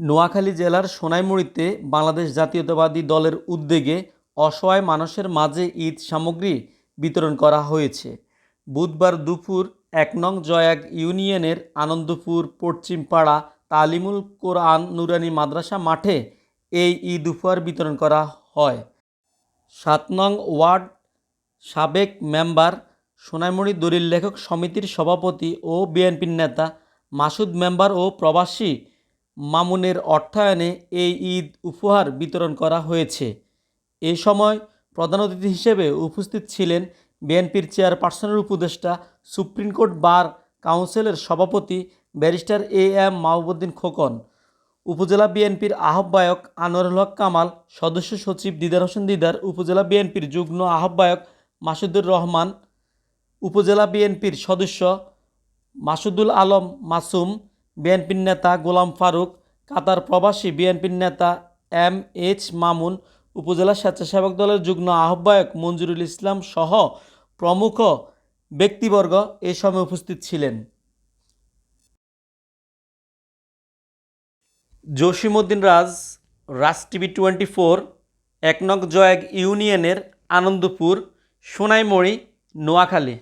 নোয়াখালী জেলার সোনাইমুড়িতে বাংলাদেশ জাতীয়তাবাদী দলের উদ্যোগে অসহায় মানুষের মাঝে ঈদ সামগ্রী বিতরণ করা হয়েছে। বুধবার দুপুর এক নং জয়াগ ইউনিয়নের আনন্দপুর পশ্চিমপাড়া তালিমুল কোরআন নুরানি মাদ্রাসা মাঠে এই ঈদ উপহার বিতরণ করা হয়। সাত নং ওয়ার্ড সাবেক মেম্বার সোনাইমুড়ি দলিল লেখক সমিতির সভাপতি ও বিএনপির নেতা মাসুদ মেম্বার ও প্রবাসী মামুনের অর্থায়নে এই ঈদ উপহার বিতরণ করা হয়েছে। এ সময় প্রধান অতিথি হিসেবে উপস্থিত ছিলেন বিএনপির চেয়ারপারসনের উপদেষ্টা, সুপ্রিম কোর্ট বার কাউন্সিলের সভাপতি barrister A M Mahbubuddin Khokon, উপজেলা বিএনপির আহ্বায়ক আনোয়ারুল হক কামাল, সদস্য সচিব দিদার হোসেন দিদার, উপজেলা বিএনপির যুগ্ম আহ্বায়ক মাসুদুর রহমান, উপজেলা বিএনপির সদস্য মাসুদুল আলম মাসুম বিএনপির নেতা গোলাম ফারুক, কাতার প্রবাসী বিএনপির নেতা এম এইচ মামুন, উপজেলা স্বেচ্ছাসেবক দলের যুগ্ম আহ্বায়ক মঞ্জুরুল ইসলাম সহ প্রমুখ ব্যক্তিবর্গ এ সময় উপস্থিত ছিলেন। Jasimuddin Raj Raj TV twenty four একনক Joyag ইউনিয়নের আনন্দপুর, সোনাইমড়ি, নোয়াখালী।